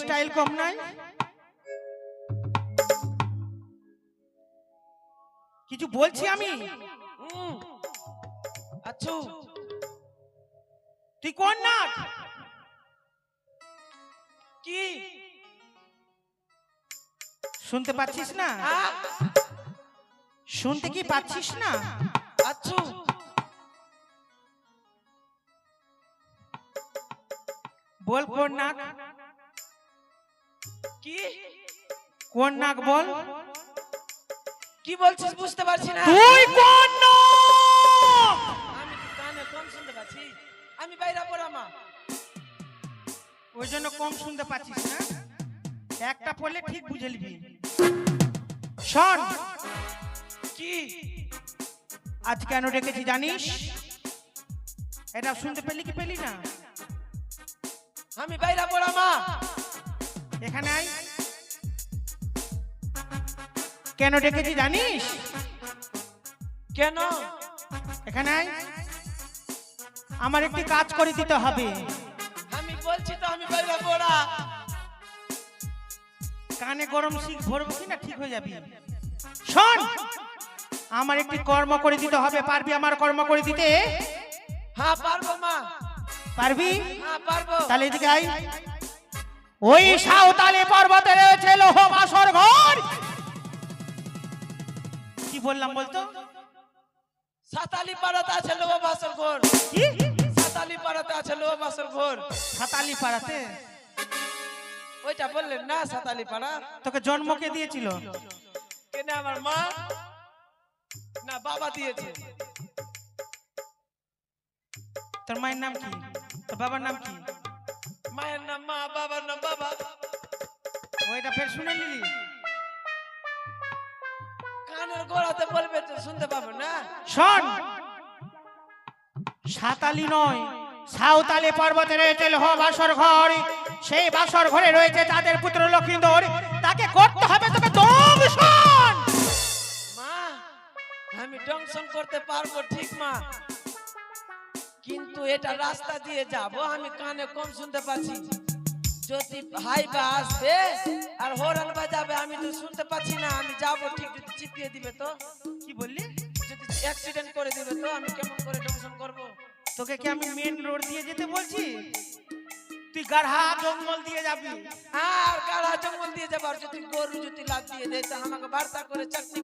Style কম নাই? কিছু বলছি আমি? তুই কোন নাট? কি? শুনতে পাচ্ছিস না? শুনতে কি পাচ্ছিস না? আচ্ছু। বল কোন নাক কি? কোন নাক বল? কি বলছিস বুঝতে পারছি না। তুই কোন আমি কি কানে কম শুনতে পাচ্ছি। আমি বাইরে পড়া মা। ওই জন্য কম শুনতে পাচ্ছিস না? একটা পড়লে ঠিক বুঝে নিবি। শোন। কি? আজ কেন ডেকেছি জানিস? এটা শুনতে পেলি কি পেলি না? আমি বাইরে পড়া মা। এখানে আয় কেন ডেকেছি জানিস? কেন? এখানে আয় আমার একটি কাজ করে দিতে হবে। আমি বলছি তো আমি বাইরে পড়া কানে গরম শিখ ভরবো কি না ঠিক হয়ে যাবি। শোন আমার একটি কর্ম করে দিতে হবে পারবি আমার কর্ম করে দিতে? হ্যাঁ পারব মা। পারবি? হ্যাঁ পারব। তাহলে এদিকে আই ওই সাঁওতালি পর্বতে রয়েছে লোহ বাসর ঘর। কি বললাম বলতো? সাতালি পাড়াতে আছে লোহ বাসর ঘর। কি? সাতালি পাড়াতে আছে লোহ বাসর ঘর। সাতালি পাড়াতে? ওইটা বললেন না সাতালি পাড়া? তোকে জন্মকে দিয়েছিল? কেন আমার মা? না বাবা দিয়েছে। তোর মায়ের নাম কি? তোর বাবার নাম কি? মায়ের নাম মা বাবার নাম ওইটা ফের শুনে নিলি? কানের গোড়াতে বলবে তো শুনতে পাবো না? শোন। সাতালি নয় সাঁওতালি পর্বতে রয়েছে লোহ বাসর ঘর। সেই বাসর ঘরে রয়েছে তাদের পুত্র লক্ষ্মীন্দর তাকে করতে হবে তোকে দংশন। মা আমি ডংশন করতে পারব ঠিক মা। কিন্তু এটা রাস্তা দিয়ে যাব আমি কানে কম শুনতে পাচ্ছি। যদি হাই বা আসবে আর হরন বাজাবে, আমি তো শুনতে পাচ্ছি না, আমি যাব ঠিক যদি চিপিয়ে দিবে তো। কি বললি? যদি অ্যাক্সিডেন্ট করে দিবে তো, আমি কেমন করে ডংশন করব? তোকে কি আমি মেন রোড দিয়ে যেতে বলছি? তুই গাঢ়া জঙ্গল দিয়ে যাবি। আর গাড়া জঙ্গল দিয়ে যাবার যদি গরু যদি লাগ দিয়ে দেয় তো আমাকে বার্তা করে চাকরি